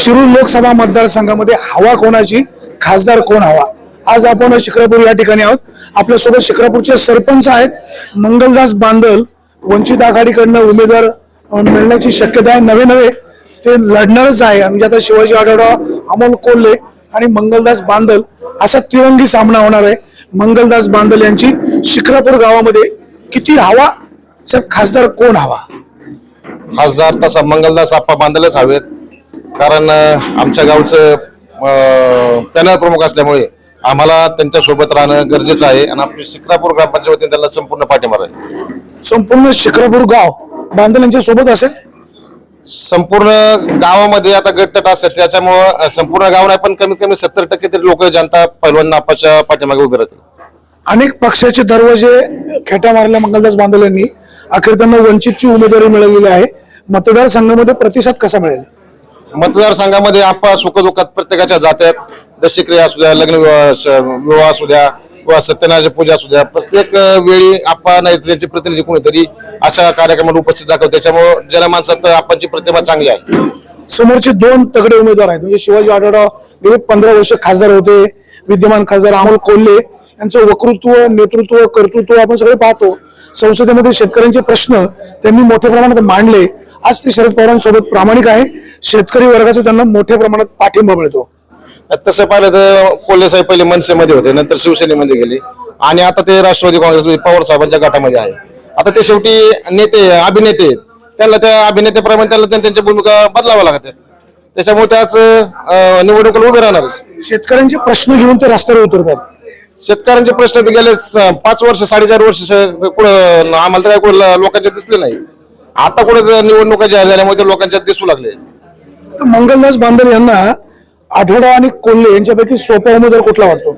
शिरूर लोकसभा मतदारसंघामध्ये हवा कोणाची? खासदार कोण हवा? आज आपण शिक्रापूर या ठिकाणी आहोत. आपल्यासोबत शिक्रापूरचे सरपंच आहेत. मंगलदास बांदल वंचित आघाडीकडनं उमेदवार मिळण्याची शक्यता आहे. नवे नवे ते लढणारच आहे. म्हणजे आता शिवाजी आढळराव अमोल कोल्हे आणि मंगलदास बांदल असा तिरंगी सामना होणार आहे. मंगलदास बांदल यांची शिक्रापूर गावामध्ये किती हवा? साहेब खासदार कोण हवा? खासदार तसा मंगलदास आप्पा बांदलच हवेत. कारण आमच्या गावचं पॅनल प्रमुख असल्यामुळे आम्हाला त्यांच्यासोबत राहणं गरजेचं आहे आणि आपली शिक्रापूर ग्रामपंचायतीने त्यांना संपूर्ण पाठिंबा आहे संपूर्ण शिक्रापूर गाव बांदल यांच्या सोबत असेल? संपूर्ण गावामध्ये आता गटतट असतात त्याच्यामुळं संपूर्ण गाव नाही पण कमीत कमी सत्तर टक्के तरी लोक जनता पैलवान आप्पाच्या पाठीमागे उभे राहतील. अनेक पक्षाचे दरवाजे खेटा मारल्या मंगलदास बांदल यांनी. अखेर त्यांना वंचितची उमेदवारी मिळवलेली आहे. मतदारसंघामध्ये प्रतिसाद कसा मिळेल? मतदारसंघामध्ये आप्पा सुखदुःखात प्रत्येकाच्या जात्यात. दशक्रिया असू द्या लग्न विवाह असू द्या किंवा सत्यनारायण पूजा असू द्या प्रत्येक वेळी आप्पा नाही तर त्यांचे प्रतिनिधी कोणीतरी अशा कार्यक्रमात उपस्थित दाखवत. त्याच्यामुळे जनमानसात आप्पांची प्रतिमा चांगली आहे. समोरचे दोन तगडे उमेदवार आहेत. म्हणजे शिवाजी आढळराव गेले पंधरा वर्ष खासदार होते. विद्यमान खासदार अमोल कोल्हे यांचं वक्तृत्व नेतृत्व कर्तृत्व आपण सगळे पाहतो. संसदेमध्ये शेतकऱ्यांचे प्रश्न त्यांनी मोठ्या प्रमाणात मांडले. आज ते शरद पवारांसोबत प्रामाणिक आहे. शेतकरी वर्गाचा त्यांना मोठ्या प्रमाणात पाठिंबा मिळतो. तसं पाहिलं तर कोल्हे साहेब पहिले मनसेमध्ये होते नंतर शिवसेनेमध्ये गेले. आणि आता ते राष्ट्रवादी काँग्रेस पवार साहेबांच्या गटामध्ये आहे. आता ते शेवटी नेते अभिनेते आहेत. त्यांना त्या अभिनेत्याप्रमाणे त्यांना त्यां- त्यांच्या भूमिका बदलाव्या लागतात त्याच्यामुळे त्याच निवडणुकीला उभे राहणार. शेतकऱ्यांचे प्रश्न घेऊन ते रस्त्यावर उतरतात. शेतकऱ्यांचे प्रश्न गेले पाच वर्ष साडेचार वर्ष कुठं आम्हाला तर काय कुठं लोकांच्या दिसले नाही. आता कुठं निवडणुका जाहीर झाल्यामुळे ते लोकांच्यात दिसू लागले. मंगलदास बांदल यांना आढळराव आणि कोल्हे यांच्यापैकी सोपा उमेदवार कुठला वाटतो?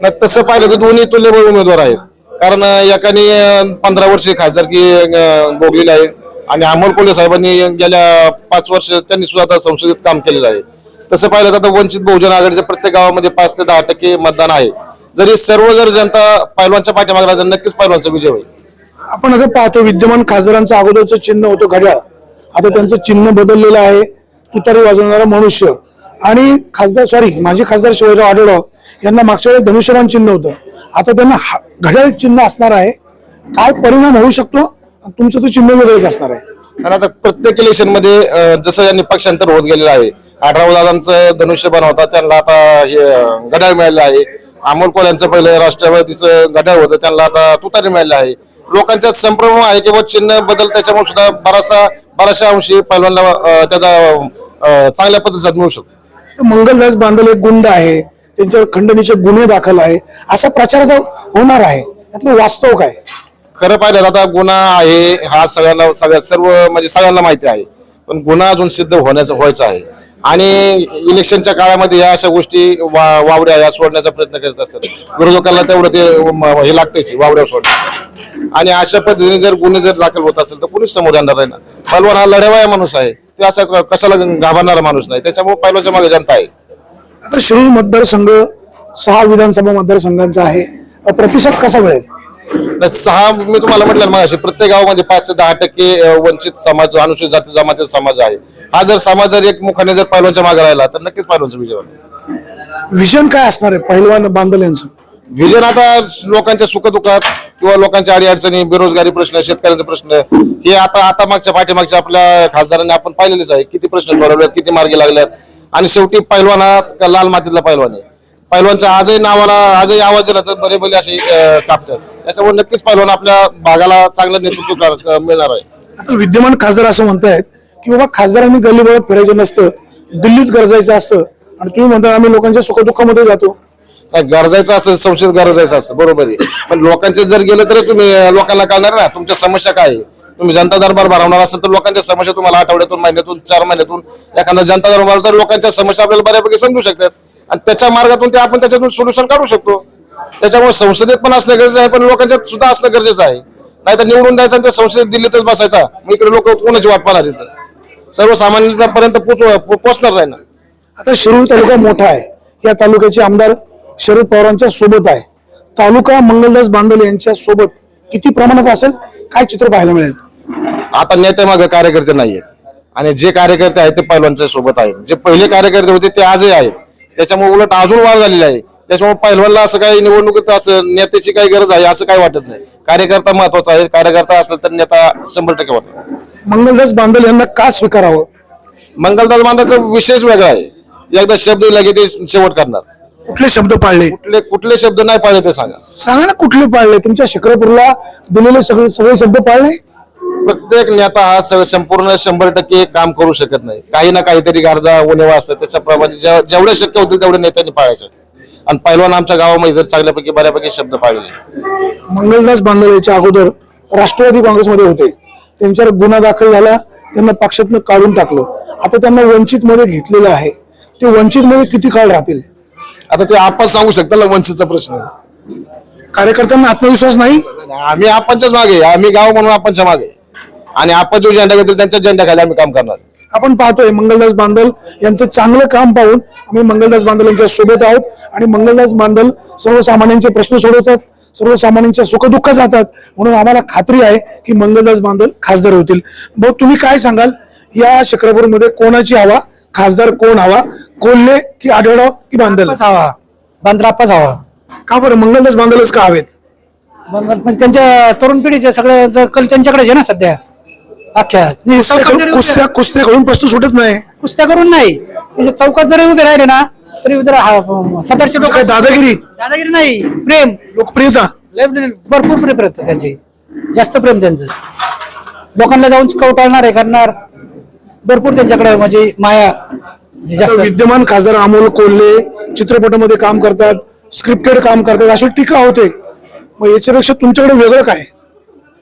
नाही तसं पाहिलं तर दोन्ही तुल्यबळ उमेदवार आहेत. कारण एकाने पंधरा वर्षे खासदारकी भोगलेली आहे. आणि अमोल कोल्हे साहेबांनी गेल्या पाच वर्ष त्यांनी सुद्धा आता संसदेत काम केलेलं आहे. तसं पाहिलं तर आता वंचित बहुजन आघाडीच्या प्रत्येक गावामध्ये पाच ते दहा टक्के मतदान आहे. जरी सर्व जर जनता पैलवानच्या पाठीमागे नक्कीच पैलवानचा विजय होईल. आपण असं पाहतो विद्यमान खासदारांचं अगोदरचं चिन्ह होतं घड्याळ. आता त्यांचं चिन्ह बदललेलं आहे. तुतारी वाजवणारा मनुष्य. आणि खासदार सॉरी माजी खासदार शिवाजीराव आढळराव यांना मागच्या वेळेस धनुष्यबाण चिन्ह होतं. आता त्यांना हा- घड्याळ चिन्ह असणार आहे. काय परिणाम होऊ शकतो? तुमचं तो चिन्ह वेगळंच असणार आहे. कारण आता प्रत्येक इलेक्शनमध्ये जसं यांनी पक्षांतर होत गेलेलं आहे. आढराव दादांचं धनुष्य होता त्यांना आता हे घड्याळ मिळालं आहे. अमोल कोल्यांचं पहिलं राष्ट्रवादीचं घड्याळ होतं त्यांना आता तुतारी मिळालं आहे. लोकांच्यात संभ्रम आहे की बुवा चिन्ह बदल त्याच्यामुळे सुद्धा बराचसा बऱ्याचशा अंशी अं, त्याचा चांगल्या पद्धतीचा मिळू शकतो. मंगलदास बांदल एक गुंड आहे. त्यांच्यावर खंडणीचे गुन्हे दाखल आहे. असा प्रचार होणार आहे. यातलं वास्तव काय? खरं पाहिलं आता गुन्हा आहे हा सगळ्यांना सगळ्या सर्व म्हणजे सगळ्यांना माहिती आहे. पण गुन्हा अजून सिद्ध होण्याचा व्हायचा आहे. आणि इलेक्शनच्या काळामध्ये या अशा गोष्टी वा- वावड्या या सोडण्याचा प्रयत्न करत असतात. विरोधकांना तेवढं ते हे लागतेच वावड्या सोडणं. आणि अशा पद्धतीने जर गुन्हे जर दाखल होत असेल तर कोणीच समोर येणार नाही ना. पलवान हा लढवाया माणूस आहे. ते असा कशाला घाबरणारा माणूस नाही. त्याच्यामुळे पहिल्याच्या मागे जनता आहे. आता शिरूर मतदारसंघ सहा विधानसभा मतदारसंघांचा आहे. प्रतिसाद कसा मिळेल? सहा मी तुम्हाला म्हटलं मग प्रत्येक गावामध्ये पाच ते दहा टक्के वंचित समाज अनुसूचित जाती जमातीचा समाज आहे. हा जर समाज जर एक मुखाने जर पहिलवानच्या मागे राहिला तर नक्कीच पहिलवानचा विजय विजन काय असणार आहे? पहिलवान बांदल यांचं? विजन आता लोकांच्या सुखदुःखात किंवा लोकांच्या अडीअडचणी बेरोजगारी प्रश्न शेतकऱ्यांचे प्रश्न हे आता आता मागच्या पाठीमागच्या आपल्या खासदारांनी आपण पाहिलेलेच आहे. किती प्रश्न सोडवलेत किती मार्गी लागल्यात. आणि शेवटी पैलवान हा लाल मातीतला पैलवान आहे? पैलवानच्या आजही नावाला आजही आवाज दिला तर बरे बरे असे कापतात. त्याच्यामुळे नक्कीच पैलवान आपल्या भागाला चांगलं नेतृत्व मिळणार आहे. आता विद्यमान खासदार असं म्हणतायत की बाबा खासदारांनी गल्लीबोळात फिरायचं नसतं दिल्लीत गरजायचं असतं. आणि तुम्ही म्हणता आम्ही लोकांच्या सुखदुःखामध्ये जातो. काय गरजायचं असं संशय गरजायचं असतं बरोबर आहे. पण लोकांचे जर गेलं तर तुम्ही लोकांना कळणार ना तुमच्या समस्या काय आहे? तुम्ही जनता दरबार भरवणार असेल तर लोकांच्या समस्या तुम्हाला आठवड्यातून महिन्यातून चार महिन्यातून एखादा जनता दरबार तर लोकांच्या समस्या आपल्याला बऱ्यापैकी समजू शकतात. आणि त्याच्या मार्गातून ते आपण त्याच्यातून सोल्युशन काढू शकतो. त्याच्यामुळे संसदेत पण असणं गरजेचं आहे पण लोकांच्यात सुद्धा असणं गरजेचं आहे. नाही तर निवडून द्यायचं आणि तो संसदेत दिल्लीतच बसायचा. मग इकडे लोक कोणाची वाट पाहणार इथं? सर्वसामान्यांपर्यंत पोचव पोचणार नाही ना. आता शिरूर तालुका मोठा आहे. या तालुक्याचे आमदार शरद पवारांच्या सोबत आहे. तालुका मंगलदास बांदल यांच्या सोबत किती प्रमाणात असेल? काय चित्र पाहायला मिळेल? आता नेते मागे कार्यकर्ते नाहीये आणि जे कार्यकर्ते आहेत ते पैलवानच्या सोबत आहेत. जे पहिले कार्यकर्ते होते ते आजही आहेत. त्याच्यामुळे उलट अजून वाढ झालेली आहे. त्याच्यामुळे पैलवानला असं काही निवडणुकीत असं नेत्याची काही गरज आहे असं काही वाटत नाही. कार्यकर्ता महत्त्वाचा आहे. कार्यकर्ता असला तर नेता शंभर टक्के होता मंगलदास बांदल यांना का स्वीकारावं? मंगलदास बांधाचा विशेष वेगळा आहे. एकदा शब्द ते शेवट करणार. कुठले शब्द पाळले? कुठले कुठले शब्द नाही पाहिजे ते सांगा. सांगा ना कुठले पाळले? तुमच्या शिक्रापूरला दिलेले सगळे सगळे शब्द पाळले? प्रत्येक नेता हा संपूर्ण शंभर टक्के काम करू शकत नाही. काही ना काहीतरी गारजा उणेवा असतात. त्याच्याप्रमाणे जे- जेवढे शक्य होतील तेवढे नेत्यांनी पाळायचे. आणि पहिलवान आमच्या गावामध्ये जर चांगल्यापैकी बऱ्यापैकी शब्द पाळले. मंगलदास बांदल याच्या अगोदर राष्ट्रवादी काँग्रेसमध्ये होते. त्यांच्यावर गुन्हा दाखल झाला त्यांना पक्षातनं काढून टाकलं. आता त्यांना वंचित मध्ये घेतलेलं आहे. ते वंचित मध्ये किती काळ राहतील? आता ते आपण सांगू शकता वंचितचा प्रश्न. कार्यकर्त्यांना आत्मविश्वास नाही? आम्ही आपणच्याच मागे. आम्ही गाव म्हणून आपणच्या मागे. आणि आपण जो झेंडा घेतील त्यांच्या झेंड्याखाली आम्ही काम करणार. आपण पाहतोय मंगलदास बांदल यांचं चांगलं काम पाहून आम्ही मंगलदास बांदल यांच्या सोबत आहोत. आणि मंगलदास बांदल सर्वसामान्यांचे प्रश्न सोडवतात सर्वसामान्यांच्या सुखदुःख जातात. म्हणून आम्हाला खात्री आहे की मंगलदास बांदल खासदार होतील. भाऊ तुम्ही काय सांगाल? या चक्रपूरमध्ये कोणाची हवा? खासदार कोण हवा? कोल्हे की आढळराव की बांदल? हवा. बांद्राप्पाच हवा. का बरं? मंगलदास बांदलच का हवेत? म्हणजे त्यांच्या तरुण पिढीचे सगळ्यांचा कल त्यांच्याकडेच आहे ना सध्या. अख्ख्या जरी उभे- कुस्त्या कुस्त्याकडून प्रश्न सुटत नाही. कुस्त्या करून नाही. त्याच्या चौकात जरी उभे राहिले ना तरी जर हा- सदस्य लोक काय दादागिरी? दादागिरी नाही प्रेम. लोकप्रियता. भरपूर प्रेम आहेत त्यांचे. जास्त प्रेम त्यांचं. लोकांना जाऊन कवटाळणार हे करणार. भरपूर त्यांच्याकडे म्हणजे माया म्हणजे जास्त. विद्यमान खासदार अमोल कोल्हे चित्रपटामध्ये काम करतात स्क्रिप्टेड काम करतात अशी टीका होते. मग याच्यापेक्षा तुमच्याकडे वेगळं काय?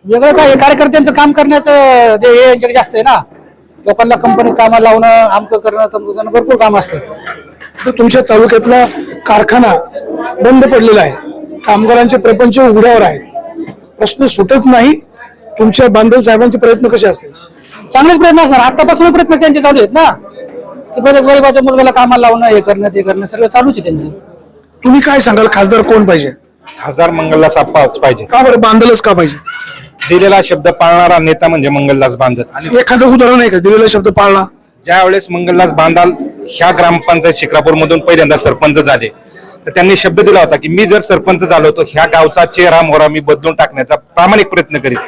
वेगळं काय? कार्यकर्त्यांचं काम करण्याचं ते हे यांच्याकडे जास्त आहे ना. लोकांना कंपनीत कामाला लावणं आमकं करणं तमकं करणं भरपूर काम असतं आता तुमच्या तालुक्यातला कारखाना बंद पडलेला आहे. कामगारांचे प्रपंच उघड्यावर आहेत. प्रश्न सुटत नाही. तुमच्या बांधव साहेबांचे प्रयत्न कसे असतील? चांगलेच प्रयत्न असणार. आतापासून प्रयत्न त्यांचे चालू आहेत ना. की प्रत्येक गरीबाच्या मुलगाला कामाला लावणं हे करणं ते करणं सगळं चालूच आहे त्यांचं. तुम्ही काय सांगाल खासदार कोण पाहिजे? खासदार आप्पा पाहिजे. का बरं? बांधलच का पाहिजे? दिलेला शब्द पाळणारा नेता म्हणजे मंगलदास आणि एखादं उदाहरण आहे का? दिलेला शब्द पाळला ज्या वेळेस मंगलदास बांधाल ह्या ग्रामपंचायत शिक्रापूर मधून पहिल्यांदा सरपंच झाले. तर त्यांनी शब्द दिला होता की मी जर सरपंच झालो तर ह्या गावचा चेहरा मोहरा मी बदलून टाकण्याचा प्रामाणिक प्रयत्न करेन.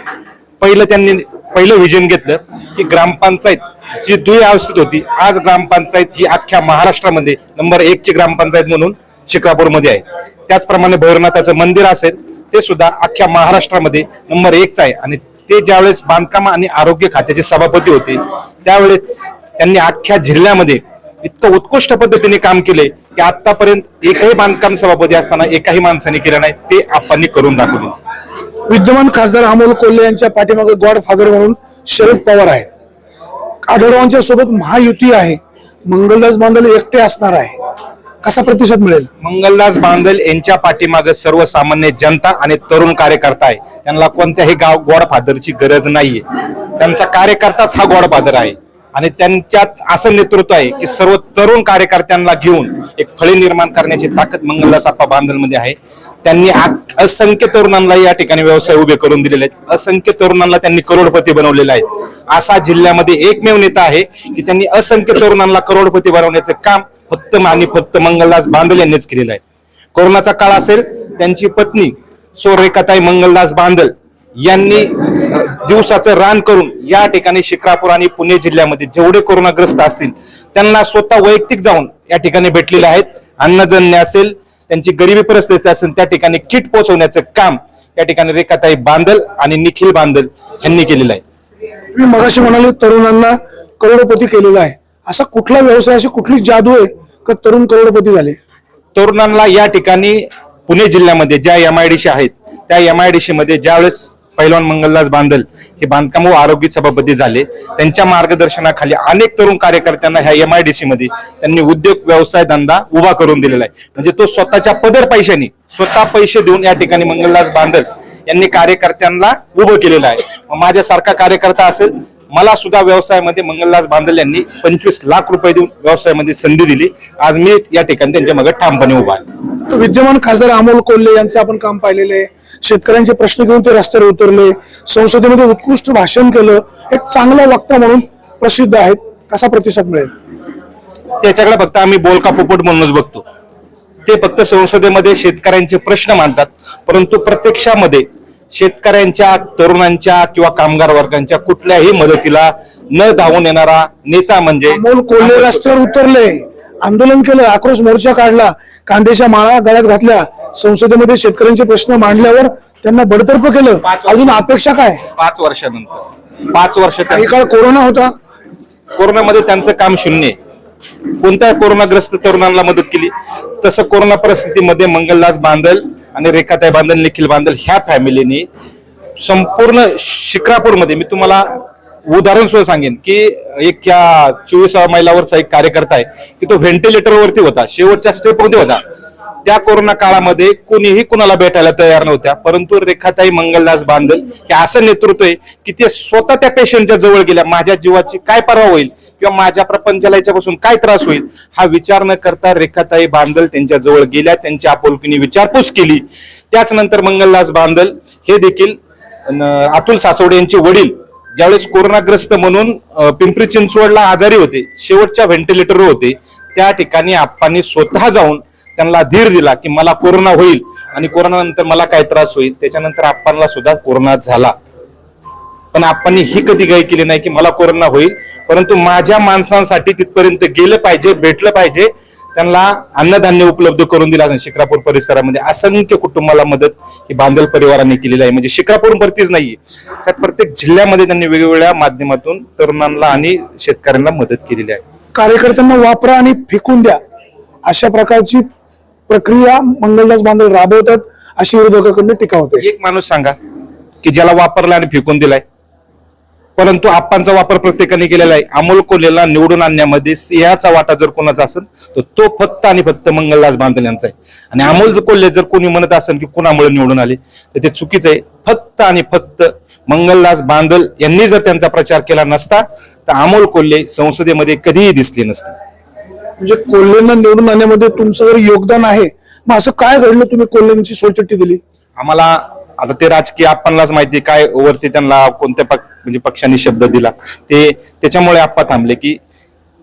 पहिलं त्यांनी पहिलं विजन घेतलं की ग्रामपंचायत जी अवस्थेत होती आज ग्रामपंचायत ही अख्ख्या महाराष्ट्रामध्ये नंबर एक ची ग्रामपंचायत म्हणून शिक्रापूरमध्ये आहे. त्याचप्रमाणे भैरवनाथाचं मंदिर असेल ते सुद्धा अख्ख्या महाराष्ट्रामध्ये नंबर एकच आहे. आणि ते ज्यावेळेस बांधकाम आणि आरोग्य खात्याचे सभापती होते त्यावेळेस त्यांनी अख्ख्या जिल्ह्यामध्ये इतकं उत्कृष्ट पद्धतीने काम केले की आतापर्यंत एकही बांधकाम सभापती असताना एकाही माणसाने केलं नाही. ते आपण करून दाखवले विद्यमान खासदार अमोल कोल्हे यांच्या पाठीमागे गॉड फादर म्हणून शरद पवार आहेत. आढळरावांच्या सोबत महायुती आहे. मंगलदास बांधल एकटे असणार आहे. कसा प्रतिसाद मिळेल. मंगलदास बांधल यांच्या पाठीमागे सर्वसामान्य जनता आणि तरुण कार्यकर्ता आहे. त्यांना कोणत्याही गाव गॉडफादरची गरज नाहीये. त्यांचा कार्यकर्ताच हा गॉडफादर आहे. आणि त्यांच्यात असं नेतृत्व आहे की सर्व तरुण कार्यकर्त्यांना घेऊन एक फळी निर्माण करण्याची ताकद मंगलदास आप्पा बांधलमध्ये आहे. त्यांनी असंख्य तरुणांना या ठिकाणी व्यवसाय उभे करून दिलेले आहेत. असंख्य तरुणांना त्यांनी करोडपती बनवलेले आहेत. असा जिल्ह्यामध्ये एकमेव नेता आहे की त्यांनी असंख्य तरुणांना करोडपती बनवण्याचं काम फक्त आणि फक्त मंगलदास बांधल यांनीच केलेलं आहे. कोरोनाचा काळ असेल त्यांची पत्नी सोरेखाताई मंगलदास बांधल यांनी दिवसाचं रान करून या ठिकाणी शिक्रापूर आणि पुणे जिल्ह्यामध्ये जेवढे कोरोनाग्रस्त असतील त्यांना स्वतः वैयक्तिक जाऊन या ठिकाणी भेटलेले आहेत. अन्नजन्य असेल त्यांची गरिबी परिस्थिती असेल त्या ठिकाणी किट पोहोचवण्याचं काम या ठिकाणी रेखाताई बांधल आणि निखिल बांधल यांनी केलेलं आहे. तुम्ही मगाशी म्हणाले तरुणांना करोडपती केलेला आहे. असा कुठला व्यवसाय अशी कुठली जादू आहे का तरुण करोडपती झाले? तरुणांना या ठिकाणी पुणे जिल्ह्यामध्ये ज्या एम आय डी सी आहेत त्या एम आय डी सी मध्ये ज्यावेळेस पैलवान मंगलदास बांधल हे बांधकाम व आरोग्य सभापती झाले त्यांच्या मार्गदर्शनाखाली अनेक तरुण कार्यकर्त्यांना ह्या एम आय डी सी मध्ये त्यांनी उद्योग व्यवसाय धंदा उभा करून दिलेला आहे. म्हणजे तो स्वतःच्या पदर पैशाने स्वतः पैसे देऊन या ठिकाणी मंगलदास बांधल यांनी कार्यकर्त्यांना उभं केलेलं आहे. मग माझ्यासारखा कार्यकर्ता असेल मला सुद्धा व्यवसायामध्ये मंगलदास बांदल यांनी पंचवीस लाख रुपये देऊन व्यवसायामध्ये संधी दिली. आज मी या ठिकाणी त्यांच्या मागे ठामपणे उभा आहे. विद्यमान खासदार अमोल कोल्हे यांचं आपण काम पाहिलेलं आहे. शेतकऱ्यांचे प्रश्न घेऊन ते रस्त्यावर उतरले. संसदेमध्ये उत्कृष्ट भाषण केलं. एक चांगला वक्ता म्हणून प्रसिद्ध आहेत. कसा प्रतिसाद मिळेल? त्याच्याकडे फक्त आम्ही बोलका पोपट म्हणूनच बघतो. ते फक्त संसदेमध्ये शेतकऱ्यांचे प्रश्न मांडतात. परंतु प्रत्यक्षामध्ये शेतकऱ्यांच्या तरुणांच्या किंवा कामगार वर्गांच्या कुठल्याही मदतीला न धावून येणारा नेता म्हणजे अमोल कोल्हे रस्त्यावर उतरले. आंदोलन केलं आक्रोश मोर्चा काढला कांद्याच्या माळा गळ्यात घातल्या संसदेमध्ये शेतकऱ्यांचे प्रश्न मांडल्यावर त्यांना बडतर्फ केलं. अजून अपेक्षा काय? पाच वर्षानंतर. पाच वर्ष काही काळ कोरोना होता? कोरोनामध्ये त्यांचं काम शून्य आहे. कोणत्या कोरोनाग्रस्त तरुणांना मदत केली? तसं कोरोना परिस्थितीमध्ये मंगलदास बांदल आणि रेखाताई बांधल निखिल बांधल ह्या फॅमिलीने संपूर्ण शिक्रापूरमध्ये मी तुम्हाला उदाहरण सुद्धा सांगेन की एक या चोवीसाव्या मैलावरचा एक कार्यकर्ता आहे की तो व्हेंटिलेटरवरती होता शेवटच्या स्टेपवरती होता. त्या कोरोना काळामध्ये कोणीही कुणाला भेटायला तयार नव्हत्या परंतु रेखाताई मंगलदास बांधल हे असं नेतृत्व आहे की ते स्वतः त्या पेशंटच्या जवळ गेल्या माझ्या जीवाची काय पर्वा होईल? किंवा माझ्या प्रपंचाला याच्यापासून काय त्रास होईल? हा विचार न करता रेखाताई बांदल त्यांच्या जवळ गेल्या त्यांच्या आपुलकीने विचारपूस केली. त्याच नंतर मंगलदास बांदल हे देखील न- अतुल सासवडे यांचे वडील ज्यावेळेस कोरोनाग्रस्त म्हणून पिंपरी चिंचवडला आजारी होते शेवटच्या व्हेंटिलेटरवर होते त्या ठिकाणी आप्पांनी स्वतः जाऊन त्यांना धीर दिला की मला कोरोना होईल आणि कोरोनानंतर मला काय त्रास होईल? त्याच्यानंतर आप्पांना सुद्धा कोरोना झाला. पण आपण ही कधी गाय केली नाही की मला कोरोना होईल. परंतु माझ्या माणसांसाठी तिथपर्यंत गेलं पाहिजे भेटलं पाहिजे. त्यांना अन्नधान्य उपलब्ध करून दिला शिक्रापूर परिसरामध्ये. असंख्य कुटुंबाला मदत ही बांधल परिवाराने केलेली आहे. म्हणजे शिक्रापूर परतीच नाहीये. साहेब, प्रत्येक जिल्ह्यामध्ये त्यांनी वेगवेगळ्या माध्यमातून तरुणांना आणि शेतकऱ्यांना मदत केलेली आहे. कार्यकर्त्यांना वापरा आणि फेकून द्या. अशा प्रकारची प्रक्रिया मंगलदास बांधल राबवतात अशी विरोधकाकडून टीका होते. एक माणूस सांगा की ज्याला वापरला आणि फेकून दिलाय परंतु आप्पांचा वापर प्रत्येकाने केलेला आहे. अमोल कोल्हेला निवडून आणण्यामध्ये सिंहाचा वाटा जर कोणाचा असेल तर तो फक्त आणि फक्त मंगलदास बांधल यांचा आहे. आणि अमोल जर कोल्हे जर कोणी म्हणत असेल की कुणामुळे निवडून आले तर ते चुकीचं आहे. फक्त आणि फक्त मंगलदास बांदल यांनी जर त्यांचा प्रचार केला नसता तर अमोल कोल्हे संसदेमध्ये कधीही दिसले नसते. म्हणजे कोल्हेंना निवडून आणण्यामध्ये तुमचं योगदान आहे. मग असं काय घडलं? तुम्ही कोल्हेंची सोडचिठ्ठी दिली. आम्हाला आता ते राजकीय आपणलाच माहिती काय वरती त्यांना कोणत्या म्हणजे पक्षाने शब्द दिला. ते त्याच्यामुळे आप्पा थांबले की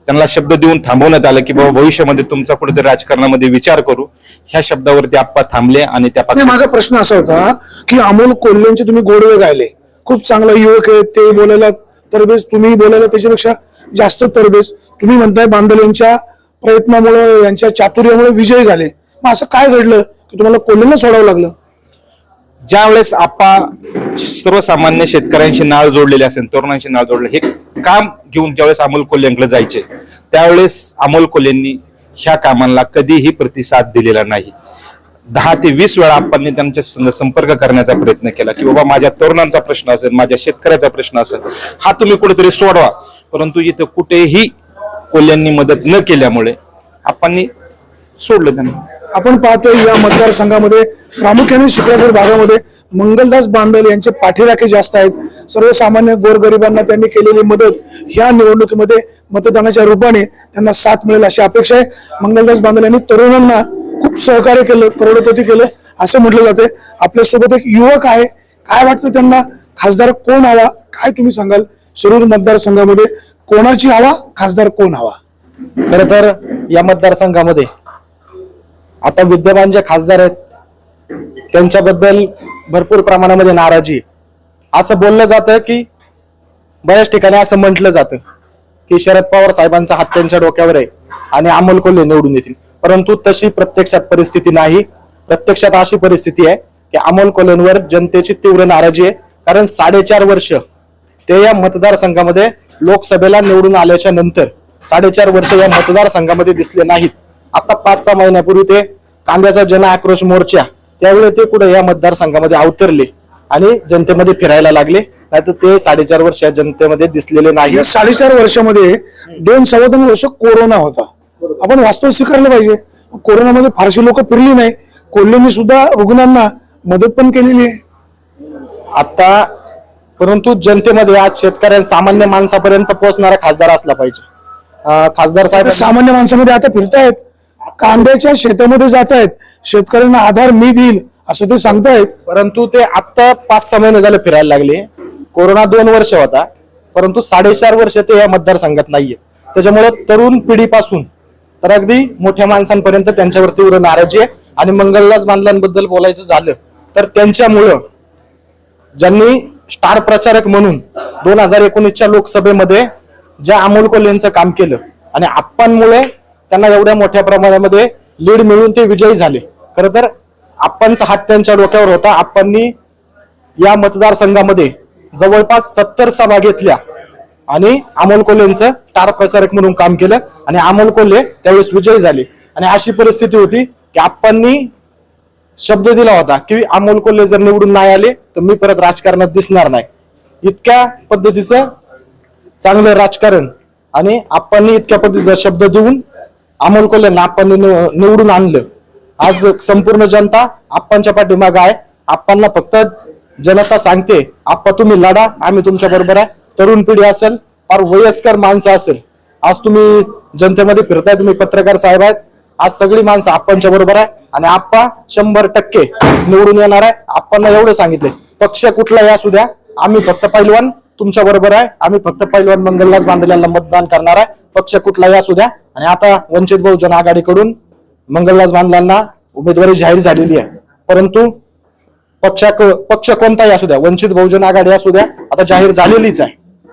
त्यांना शब्द देऊन थांबवण्यात आलं की बाबा भविष्यामध्ये तुमचा कुठेतरी राजकारणामध्ये विचार करू. ह्या शब्दावरती आप्पा थांबले आणि त्या माझा प्रश्न असा होता की अमोल कोल्हेंचे तुम्ही गोडवे गायले. खूप चांगला युवक आहे ते बोलायला तरबेज तुम्ही बोलायला त्याच्यापेक्षा जास्त तरबेज. तुम्ही म्हणताय बांदल यांच्या प्रयत्नामुळे यांच्या चातुर्यामुळे विजय झाले. मग असं काय घडलं की तुम्हाला कोल्हेंना सोडावं लागलं? ज्या वेळेस आप्पा सर्वसामान्य शेतकऱ्यांशी नाळ जोडलेले असेल तरुणांशी नाळ जोडले हे काम घेऊन ज्यावेळेस अमोल कोल्हेंकडे जायचे त्यावेळेस अमोल कोल्हेंनी ह्या कामांना कधीही प्रतिसाद दिलेला नाही. दहा ते वीस वेळा आपण त्यांच्या संग संपर्क करण्याचा प्रयत्न केला की बाबा माझ्या तरुणांचा प्रश्न असेल माझ्या शेतकऱ्याचा प्रश्न असेल हा तुम्ही कुठेतरी सोडवा. परंतु इथं कुठेही कोल्ह्यांनी मदत न केल्यामुळे आपण सोडलं त्यांना. आपण पाहतोय या मतदारसंघामध्ये प्रामुख्याने शिक्रापूर भागामध्ये मंगलदास बांदल यांचे पाठीराखे जास्त आहेत. सर्वसामान्य गोरगरिबांना त्यांनी केलेली मदत ह्या निवडणुकीमध्ये मतदानाच्या रूपाने त्यांना साथ मिळेल अशी अपेक्षा आहे. मंगलदास बांदल यांनी तरुणांना खूप सहकार्य केलं करोडपती केलं असं म्हटलं जाते आपल्यासोबत एक युवक आहे. काय वाटतं त्यांना? खासदार कोण हवा? काय तुम्ही सांगाल? शिरूर मतदारसंघामध्ये कोणाची हवा? खासदार कोण हवा? खर तर या मतदारसंघामध्ये आता विद्यमान जे खासदार आहेत त्यांच्याबद्दल भरपूर प्रमाणामध्ये नाराजी आहे. असं बोललं जातं की बऱ्याच ठिकाणी असं म्हटलं जातं की शरद पवार साहेबांचा हात त्यांच्या डोक्यावर आहे आणि अमोल कोल्हे निवडून येतील. परंतु तशी प्रत्यक्षात परिस्थिती नाही. प्रत्यक्षात अशी परिस्थिती आहे की अमोल कोल्हेंवर जनतेची तीव्र नाराजी आहे. कारण साडेचार वर्ष ते या मतदारसंघामध्ये लोकसभेला निवडून आल्याच्यानंतर साडेचार वर्ष या मतदारसंघामध्ये दिसले नाहीत. आता पाच सहा महिन्यापूर्वी ते कांद्याचा जन आक्रोश मोर्चा त्यावेळी ते कुठे या मतदारसंघामध्ये अवतरले आणि जनतेमध्ये फिरायला लागले. नाहीतर ते साडेचार वर्ष या जनतेमध्ये दिसलेले नाही. साडेचार वर्षामध्ये दोन सव्वा दोन वर्ष कोरोना होता. आपण वास्तव स्वीकारलं पाहिजे. कोरोनामध्ये फारशी लोक फिरली नाही. कोल्हेंनी सुद्धा रुग्णांना मदत पण केलेली आहे. आता परंतु जनतेमध्ये आज शेतकऱ्या सामान्य माणसापर्यंत पोहोचणारा खासदार असला पाहिजे. खासदार साहेब सामान्य माणसामध्ये आता फिरतायत. कांद्याच्या शेतामध्ये जात आहेत शेतकऱ्यांना आधार मी देईल असं ते सांगतायत. परंतु ते आता पाच सहा महिने झाले फिरायला लागले. कोरोना दोन वर्ष होता परंतु साडेचार वर्ष ते या मतदारसंघात नाहीये त्याच्यामुळे तरुण पिढीपासून तर अगदी मोठ्या माणसांपर्यंत त्यांच्यावर तीव्र नाराजी आहे. आणि मंगलदास बांधलांबद्दल बोलायचं झालं तर त्यांच्यामुळं ज्यांनी स्टार प्रचारक म्हणून दोन हजार एकोणीसच्या लोकसभेमध्ये ज्या अमोल कोल्हेंचं काम केलं आणि आप्पांमुळे त्यांना एवढ्या मोठ्या प्रमाणामध्ये लीड मिळून ते विजयी झाले. खर तर आप्पांचा हात त्यांच्या डोक्यावर होता. आप्पांनी या मतदारसंघामध्ये जवळपास सत्तर सभा घेतल्या आणि अमोल कोल्हेंचं स्टार प्रचारक म्हणून काम केलं आणि अमोल कोल्हे त्यावेळेस विजयी झाले. आणि अशी परिस्थिती होती की आप्पांनी शब्द दिला होता की अमोल कोल्हे जर निवडून नाही आले तर मी परत राजकारणात दिसणार नाही. इतक्या पद्धतीचं चांगलं राजकारण आणि आप्पांनी इतक्या पद्धतीचा शब्द देऊन अमोल कोल्हेंना आप्पांनी निवडून आणलं. आज संपूर्ण जनता आप्पांच्या पाठीमागं आहे. आप्पांना फक्त जनता सांगते आप्पा तुम्ही लढा आम्ही तुमच्या बरोबर आहे. तरुण पिढी असेल फार वयस्कर माणसं असेल. आज तुम्ही जनतेमध्ये फिरताय तुम्ही पत्रकार साहेब आहेत. आज सगळी माणसं आप्पांच्या बरोबर आहे आणि आप्पा शंभर टक्के निवडून येणार आहे. आप्पांना एवढं सांगितले पक्ष कुठलाही असू द्या. आम्ही फक्त पैलवान तुमच्या बरोबर आहे. आम्ही फक्त पैलवान मंगललाच बांधल मतदान करणार आहे. पक्ष कुठलाही असू द्या. आणि आता वंचित बहुजन आघाडीकडून मंगलराज बांधलांना उमेदवारी जाहीर झालेली आहे. परंतु पक्ष पक्ष कोणताही असू द्या वंचित बहुजन आघाडी असू द्या आता जाहीर झालेलीच आहे.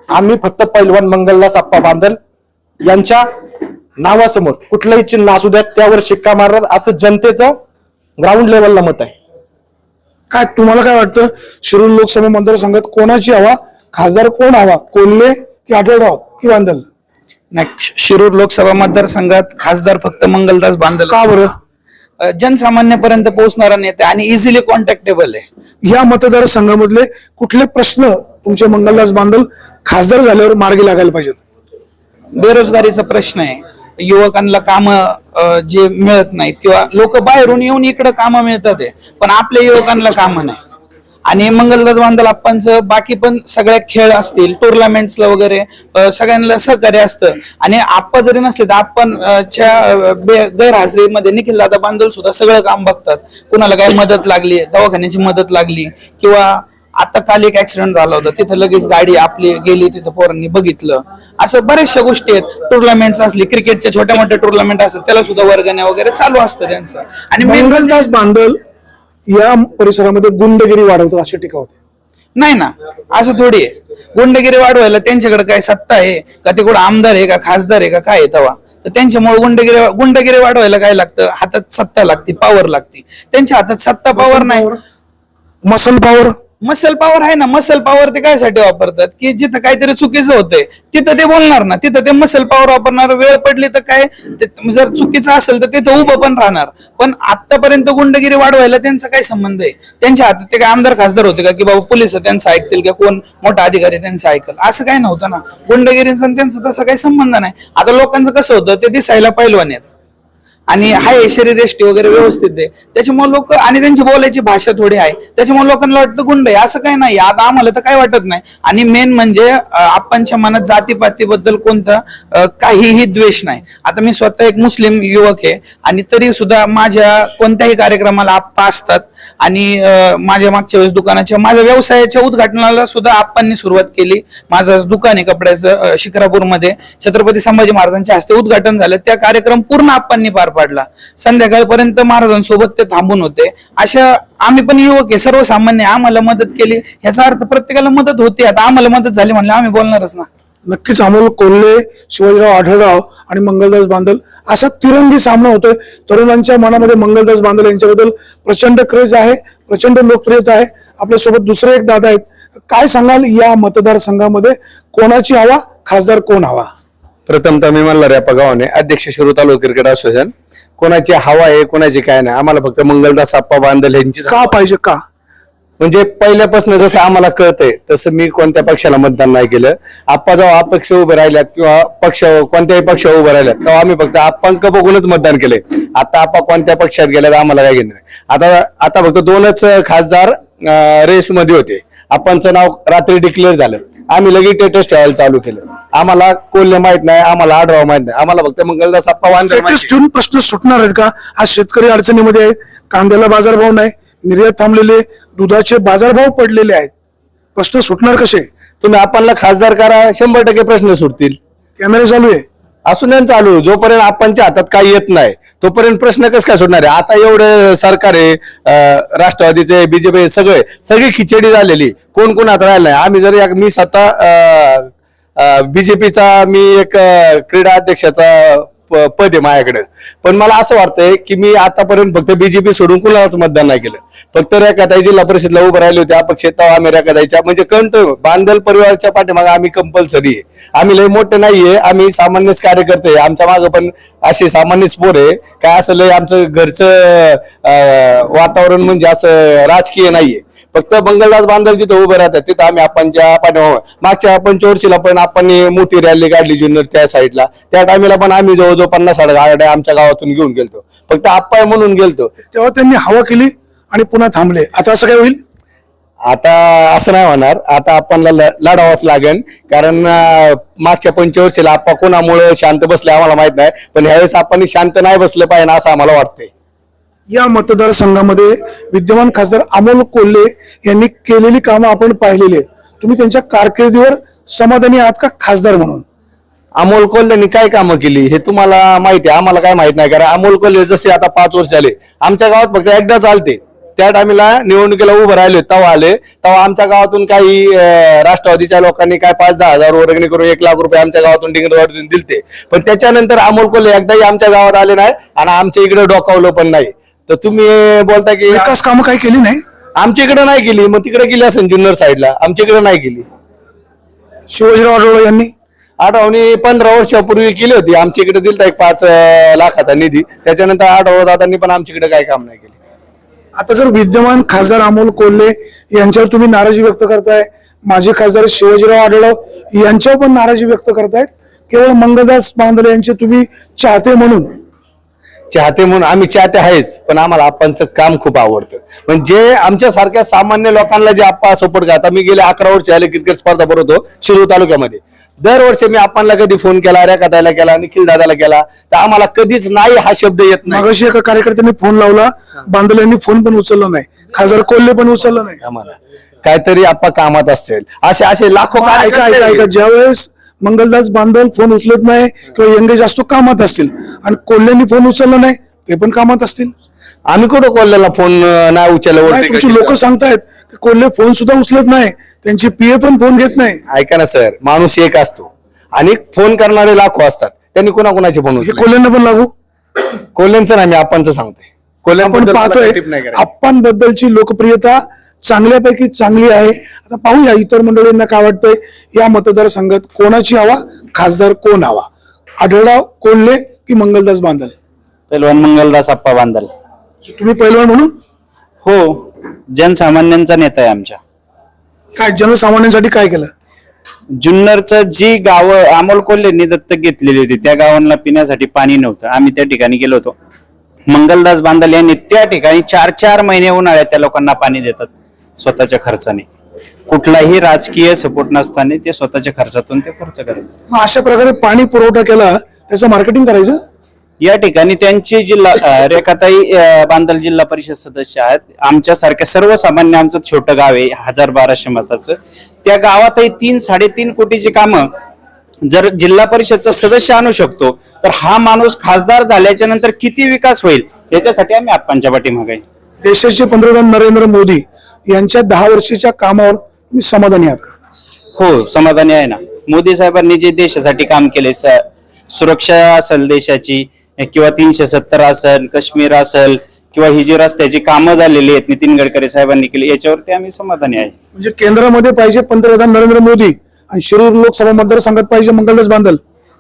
आम्ही फक्त पैलवान मंगलदास आप्पा बांधल यांच्या नावासमोर कुठलंही चिन्ह असू द्या त्यावर शिक्का मारणार असं जनतेचं ग्राउंड लेवलला मत आहे. काय तुम्हाला काय वाटतं? शिरूर लोकसभा मतदारसंघात कोणाची हवा? खासदार कोण हवा? कोल्हे की आढळराव की बांधल नाही शिरूर लोकसभा मतदारसंघात खासदार फक्त मंगलदास बांधल का बरं? जनसामान्यपर्यंत पोहोचणारा नेता आणि इझिली कॉन्टॅक्टेबल आहे. या मतदारसंघामधले कुठले प्रश्न तुमचे मंगलदास बांदल खासदार झाल्यावर मार्गी लागायला पाहिजेत? बेरोजगारीचा प्रश्न आहे. युवकांना काम जे मिळत नाहीत किंवा लोक बाहेरून येऊन इकडे कामं मिळतात आहे, पण आपल्या युवकांना कामं नाही. आणि मंगलदास बांधल आप्पांचं बाकी पण सगळ्या खेळ असतील टुर्नामेंट्सला वगैरे सगळ्यांना सहकार्य असतं. आणि आप्पा जरी नसले तर आपण गैरहजेरीमध्ये निखिल दादा बांधल सुद्धा सगळं काम बघतात. कुणाला काय मदत लागली दवाखान्याची मदत लागली किंवा आता काल एक ऍक्सिडेंट झाला होता तिथं लगेच गाडी आपली गेली तिथं पोरांनी बघितलं. असं बऱ्याचशा गोष्टी आहेत. टुर्नामेंट्स असली क्रिकेटच्या छोट्या मोठ्या टुर्नामेंट असतात त्याला सुद्धा वर्गण्या वगैरे चालू असतं त्यांचं. आणि मंगलदास बांदल या परिसरामध्ये गुंडगिरी वाढवतात अशी टीका होते. नाही ना असं थोडी आहे. गुंडगिरी वाढवायला त्यांच्याकडे काय सत्ता आहे? का ते कुठं आमदार आहे का खासदार आहे का काय आहे तेव्हा तर त्यांच्यामुळे गुंडगिरी गुंडगिरी वाढवायला काय लागतं? हातात सत्ता लागते पॉवर लागते. त्यांच्या हातात सत्ता पॉवर नाही. मसल पॉवर मसल पॉवर आहे ना मसल पॉवर ते कायसाठी वापरतात? की जिथं काहीतरी चुकीचं होतंय तिथं ते बोलणार ना. तिथं ते मसल पॉवर वापरणार वेळ पडली तर काय? जर चुकीचं असेल तर तिथं उभं पण राहणार. पण आतापर्यंत गुंडगिरी वाढवायला त्यांचा काय संबंध आहे? त्यांच्या हातात ते काय आमदार खासदार होते का? की बाबा पोलीस त्यांचं ऐकतील का? कोण मोठा अधिकारी त्यांचं ऐकल. असं काय नव्हतं ना. गुंडगिरीचा त्यांचा तसा काही संबंध नाही. आता लोकांचं कसं होतं ते दिसायला पैलवान आहेत. आणि हाय शरीर वगैरे व्यवस्थित आहे. त्याच्यामुळे लोक आणि त्यांची बोलायची भाषा थोडी आहे. त्याच्यामुळे लोकांना वाटतं गुंड आहे. असं काही नाही. आता आम्हाला तर काही वाटत नाही. आणि मेन म्हणजे आपणच्या मनात जातीपातीबद्दल कोणता काहीही द्वेष नाही. आता मी स्वतः एक मुस्लिम युवक आहे. आणि तरी सुद्धा माझ्या कोणत्याही कार्यक्रमाला आप्पा असतात. आणि माझ्या मागच्या वेळेस दुकानाच्या माझ्या व्यवसायाच्या उद्घाटनाला सुद्धा आप्पांनी सुरुवात केली. माझं दुकान आहे कपड्याचं अं, शिक्रापूरमध्ये छत्रपती संभाजी महाराजांच्या हस्ते उद्घाटन झालं. त्या कार्यक्रम पूर्ण आप्पांनी पार पाडला. संध्याकाळपर्यंत महाराजांसोबत ते थांबून होते. अशा आम्ही पण युवक आहे सर्वसामान्य आम्हाला मदत केली. याचा अर्थ प्रत्येकाला मदत होती. आता आम्हाला मदत झाली म्हणलं आम्ही बोलणारच ना. नक्कीच अमोल कोल्हे शिवाजीराव आढळराव आणि मंगलदास बांधल असा तिरंगी सामना होतोय. तरुणांच्या मनामध्ये मंगलदास बांधल यांच्याबद्दल प्रचंड क्रेज आहे प्रचंड लोकप्रियता आहे. आपल्यासोबत दुसरे एक दादा आहेत. काय सांगाल या मतदारसंघामध्ये? कोणाची हवा? खासदार कोण हवा? प्रथमतः मी मल्हार गावाने अध्यक्ष शिरू तालुका क्रिकेट असोसिएशन कोणाची हवा आहे कोणाची काय नाही. आम्हाला फक्त मंगलदास आप्पा बांधल यांचीच का पाहिजे का? म्हणजे पहिल्यापासून जसं आम्हाला कळतंय तसं मी कोणत्या पक्षाला मतदान नाही केलं. आप्पा जेव्हा अपक्ष उभे राहिल्यात किंवा पक्ष कोणत्याही पक्ष उभे राहिल्यात तेव्हा आम्ही फक्त आप्पांक बघूनच मतदान केलंय आता आप्पा कोणत्या पक्षात गेल्यात आम्हाला काय घेणं नाही. आता आता फक्त दोनच खासदार रेस मध्ये होते. आप्पांचं नाव रात्री डिक्लेअर झालं. आम्ही लगेच टेटस ठेवायला चालू केलं. आम्हाला कोल्हे माहीत नाही आम्हाला आढराव माहीत नाही. आम्हाला फक्त मंगलदास आप्पा माहिती. ठेवून प्रश्न सुटणार आहेत का? आज शेतकरी अडचणीमध्ये आहे कांद्याला बाजारभाव नाही. निर्यात थांबलेले दुधाचे बाजारभाव पडलेले आहेत. प्रश्न सुटणार कसे? तुम्ही आपणला खासदार करा शंभर टक्के प्रश्न सुटतील. कॅमेरा चालू आहे. असून चालू जोपर्यंत आपणच्या हातात काही येत नाही तोपर्यंत प्रश्न कसं काय सोडणार आहे? आता एवढं सरकार आहे राष्ट्रवादीचे बीजेपी सगळे सगळी खिचडी झालेली कोण कोण आता राहिलं नाही? आम्ही जर मी स्वतः बीजेपीचा मी एक क्रीडा अध्यक्षाचा पद आहे माझ्याकडे. पण मला असं वाटतंय की मी आतापर्यंत फक्त बीजेपी सोडून कुणालाच मतदान नाही केलं. फक्त रेखाताई जिल्हा परिषदला उभं राहिले होते अपक्ष आम्ही रेखाताईच्या म्हणजे कंट बांधल परिवाराच्या पाठीमागे आम्ही कंपल्सरी आहे. आम्ही लय मोठे नाहीये आम्ही सामान्यच कार्यकर्ते आहे. आमच्या मागे पण असे सामान्यच पोर आहे. काय असं लय आमचं घरचं वातावरण म्हणजे असं राजकीय नाहीये. फक्त मंगलदास बांधल जिथं उभे राहतात तिथं आम्ही आपणच्या पाठीमागे मागच्या पंचवर्षीला पण आपण मोठी रॅली काढली जुन्नर त्या साईडला त्या टायमीला पण आम्ही जवळजवळ पन्नास साठ गाड्या आमच्या गावातून घेऊन गेलतो. फक्त आप्पाय म्हणून गेलतो. तेव्हा त्यांनी हवा केली आणि पुन्हा थांबले. आता असं काय होईल? आता असं नाही होणार. आता आपण लढावंच लागेल. कारण मागच्या पंचवर्षीला आप्पा कोणामुळे शांत बसले आम्हाला माहीत नाही. पण ह्यावेळेस आपण शांत नाही बसलं पाहिजे असं आम्हाला वाटतंय. या मतदारसंघामध्ये विद्यमान खासदार अमोल कोल्हे यांनी केलेली कामं आपण पाहिलेली आहेत. तुम्ही त्यांच्या कारकिर्दीवर समाधानी आहात का खासदार म्हणून? अमोल कोल्हेनी काय कामं केली हे तुम्हाला माहिती आहे. आम्हाला काय माहीत नाही कारण अमोल कोल्हे जसे आता पाच वर्ष झाले आमच्या गावात फक्त एकदा चालते. त्या टायमीला निवडणुकीला उभं राहिले तेव्हा आले. तेव्हा आमच्या गावातून काही राष्ट्रवादीच्या लोकांनी काय पाच दहा हजार वर्गणी करून एक लाख रुपये आमच्या गावातून डिंगरवाडीतून दिलते. पण त्याच्यानंतर अमोल कोल्हे एकदाही आमच्या गावात आले नाही आणि आमच्या इकडे डोकावलं पण नाही. तर तुम्ही बोलता की विकास कामं काही केली नाही? आमच्या इकडे नाही केली. मग तिकडे गेली असेल जुन्नर साईडला. आमच्या इकडे नाही केली शिवाजीराव आढळराव यांनी? आठवणी पंधरा वर्षापूर्वी केली होती. आमच्या इकडे दिलता एक पाच अं, लाखाचा निधी. त्याच्यानंतर आठवडा दादांनी पण आमच्या इकडे काही काम नाही केले. आता जर विद्यमान खासदार अमोल कोल्हे यांच्यावर तुम्ही नाराजी व्यक्त करताय माजी खासदार शिवाजीराव आढळराव यांच्यावर पण नाराजी व्यक्त करतायत केवळ मंगलदास बांधले यांचे तुम्ही चाहते म्हणून. चाहते म्हणून आम्ही चाहते आहेच पण आम्हाला आप्पांचं काम खूप आवडतं. म्हणजे आमच्या सारख्या सामान्य लोकांना जे आप्पा सपोर्ट करतात मी गेले अकरा वर्ष झाले क्रिकेट स्पर्धा भरवतो शिरूर तालुक्यामध्ये. दरवर्षी मी आप्पांना कधी फोन केला रेखाताईला केला निखिल दादाला केला तर आम्हाला कधीच नाही हा शब्द येत नाही. एका कार्यकर्त्यांनी फोन लावला बांधले यांनी फोन पण उचलला नाही. खासदार कोल्हे पण उचलला नाही. आम्हाला. काहीतरी आप्पा कामात असेल. असे असे लाखो ऐका ऐका ऐका. ज्यावेळेस मंगलदास बांधल फोन उचलत नाही किंवा यंगेज असतो कामात असतील. आणि कोल्हेंनी फोन उचलला नाही ते पण कामात असतील. आम्ही कुठं कोल्ह्याला फोन नाही उचलला तुमची. लोक सांगतायत की कोल्हे फोन सुद्धा उचलत नाही त्यांची पीए पण फोन घेत नाही. ऐका ना सर माणूस एक असतो. आणि फोन करणारे लाखो असतात. त्यांनी कोणाकोणाचे फोन हे कोल्ह्यांना पण लागू. कोल्ह्यांचं नाही मी आपणचं सांगतोय. आपण कोल्ह्यांबद्दल मला पाहतोय करायची. आप्पांबद्दलची लोकप्रियता चांगल्यापैकी चांगली आहे. आता पाहूया इतर मंडळींना काय वाटतंय. या मतदारसंघात कोणाची हवा खासदार कोण हवा? आढळराव कोल्हे की मंगलदास बांधल? पैलवान मंगलदास अप्पा बांधल. तुम्ही पहिलवान म्हणून? हो जनसामान्यांचा नेता आहे आमच्या. काय जनसामान्यांसाठी काय केलं? जुन्नरचं जी गावं अमोल कोल्हेंनी दत्तक घेतलेली होती त्या गावांना पिण्यासाठी पाणी नव्हतं. आम्ही त्या ठिकाणी गेलो होतो. मंगलदास बांधल यांनी त्या ठिकाणी चार चार महिने उन्हाळ्यात त्या लोकांना पाणी देतात. स्वतःच्या खर्चाने. कुठलाही राजकीय सपोर्ट नसताना ते स्वतःच्या खर्चातून ते खर्च करतात. मग अशा प्रकारे पाणी पुरवठा केला त्याचं मार्केटिंग करायचं? या ठिकाणी त्यांचे जिल्हा अं, रेखाताई अं, बांदल जिल्हा परिषद सदस्य आहेत आमच्या सारख्या सर्वसामान्य आमचं छोटं गाव आहे हजार बाराशे मताचं. त्या गावातही तीन साडेतीन कोटीची कामं जर जिल्हा परिषदचा सदस्य आणू शकतो तर हा माणूस खासदार झाल्याच्यानंतर किती विकास होईल याच्यासाठी आम्ही आप्पांच्या पाठीमागे आहे. देशाचे पंतप्रधान नरेंद्र मोदी यांच्या दहा वर्षाच्या कामावर मी समाधानी आहात का? हो समाधानी आहे ना. मोदी साहेबांनी जे देशासाठी काम केले सुरक्षा असेल देशाची किंवा तीनशे सत्तर असेल काश्मीर असेल किंवा ही जी रस्त्याची कामं झालेली आहेत नितीन गडकरी साहेबांनी केली याच्यावरती आम्ही समाधानी आहे. म्हणजे केंद्रामध्ये पाहिजे पंतप्रधान नरेंद्र मोदी आणि शिरूर लोकसभा मतदारसंघात पाहिजे मंगलदास बांधल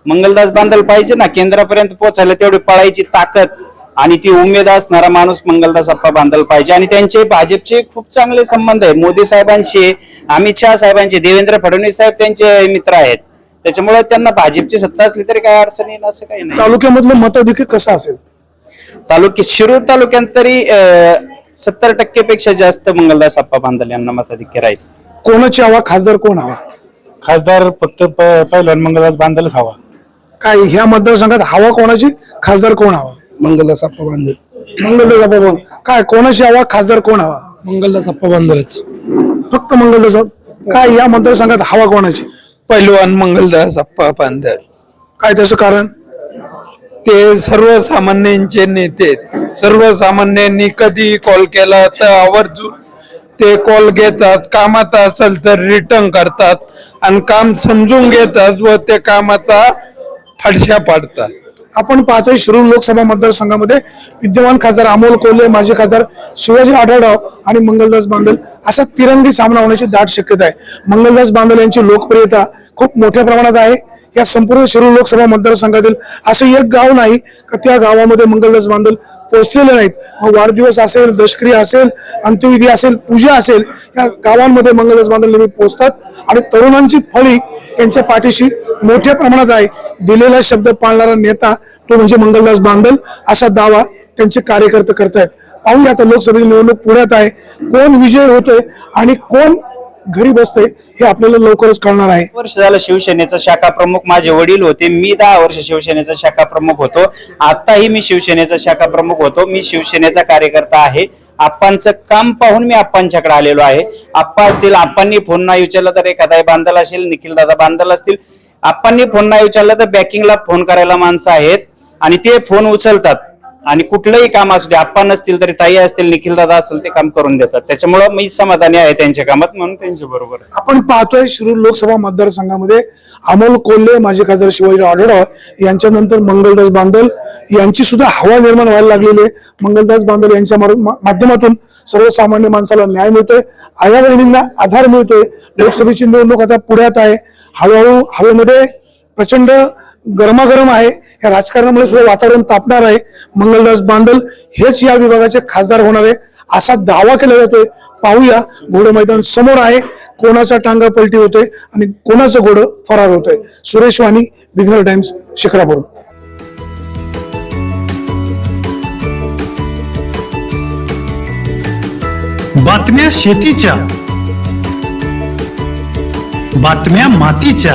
मंगलदास बांधल पाहिजे ना केंद्रापर्यंत पोहोचायला तेवढी पळायची ताकद आणि ती उमेद असणारा माणूस मंगलदास अप्पा बांधल पाहिजे. आणि त्यांचे भाजपचे खूप चांगले संबंध आहे मोदी साहेबांशी अमित शहा साहेबांचे देवेंद्र फडणवीस साहेब त्यांचे मित्र आहेत. त्याच्यामुळे त्यांना भाजपची सत्ता असली तरी काय अडचण येईल असं काही नाही. तालुक्यामधलं मताधिक्य कसं असेल? तालुक्यात शिरूर तालुक्यात तरी सत्तर टक्केपेक्षा जास्त मंगलदास अप्पा बांधल यांना मताधिक्य राहील. कोणाची हवा? खासदार कोण हवा? खासदार फक्त प- पहिलवान मंगलदास बांधलच हवा. काय ह्या मतदारसंघात हवा कोणाची? खासदार कोण हवा? मंगलदास अप्पा बांधल. मंगलदास बाबा काय कोणाची हवा? खासदार कोण हवा? मंगलदास अप्पा बांधलच. फक्त मंगलदास काय या मतदारसंघात हवा कोणाची? पैलवान मंगलदास अप्पा पांदर काय त्याचं कारण? ते सर्वसामान्यांचे नेते आहेत. सर्वसामान्यांनी कधी कॉल केला तर आवर्जून ते कॉल घेतात कामात असेल तर रिटर्न करतात आणि काम समजून घेतात व ते कामाचा फडशा पाडतात. आपण पाहतोय शिरूर लोकसभा मतदारसंघामध्ये विद्यमान खासदार अमोल कोल्हे माजी खासदार शिवाजी आढळराव आणि मंगलदास बांदल असा तिरंगी सामना होण्याची दाट शक्यता आहे. मंगलदास बांदल यांची लोकप्रियता खूप मोठ्या प्रमाणात आहे. या संपूर्ण शिरूर लोकसभा मतदारसंघातील असं एक गाव नाही का त्या गावामध्ये मंगलदास बांदल पोहोचलेले नाहीत. मग वाढदिवस असेल दशक्रिया असेल अंत्यविधी असेल पूजा असेल या गावांमध्ये मंगलदास बांधल नेहमी पोहोचतात. आणि तरुणांची फळी त्यांच्या पाठीशी मोठ्या प्रमाणात आहे. दिलेला शब्द पाळणारा नेता तो म्हणजे मंगलदास बांधल असा दावा त्यांचे कार्यकर्ते करतायत. पाहूया आता लोकसभेची निवडणूक पुण्यात आहे. कोण विजय होतोय आणि कोण घरी बसते हे आपल्याला लवकरच कळणार आहे. वर्ष झालं शिवसेनेचा शाखा प्रमुख माझे वडील होते. मी दहा वर्ष शिवसेनेचा शाखा प्रमुख होतो. आताही मी शिवसेनेचा शाखा प्रमुख होतो. मी शिवसेनेचा कार्यकर्ता आहे. आप्पांचं काम पाहून मी आप्पांच्याकडे आलेलो आहे. आप्पा असतील आप्पांनी फोन नाही विचारला तर एखादा बांधल असेल निखिल दादा बांधल असतील. आप्पांनी फोन नाही विचारलं तर बॅकिंगला फोन करायला माणसं आहेत. आणि ते फोन उचलतात. आणि कुठलंही काम असू दे आप्पा नसतील तरी ताई असतील निखिल दादा असेल ते काम करून देतात. त्याच्यामुळं मी समाधानी आहे त्यांच्या कामात म्हणून त्यांच्या बरोबर आहे. आपण पाहतोय शिरूर लोकसभा मतदारसंघामध्ये अमोल कोल्हे माजी खासदार शिवाजी आढळराव यांच्यानंतर मंगलदास बांदल यांची सुद्धा हवा निर्माण व्हायला लागलेली आहे. मंगलदास बांदल यांच्या मार- मा- माध्यमातून सर्वसामान्य माणसाला न्याय मिळतोय. आया बहिणींना आधार मिळतोय. लोकसभेची निवडणूक आता पुढ्यात आहे. हळूहळू हवेमध्ये प्रचंड गरमागरम आहे. या राजकारणामुळे सुद्धा वातावरण तापणार आहे. मंगलदास बांदल हेच या विभागाचे खासदार होणार आहे असा दावा केला जातोय. पाहूया घोडं मैदान समोर आहे. कोणाचा टांगा पलटी होतोय आणि कोणाचं घोडं फरार होतोय? सुरेश वाणी विघ्नर टाइम्स शिखरापूर. बातम्या शेतीच्या बातम्या मातीच्या.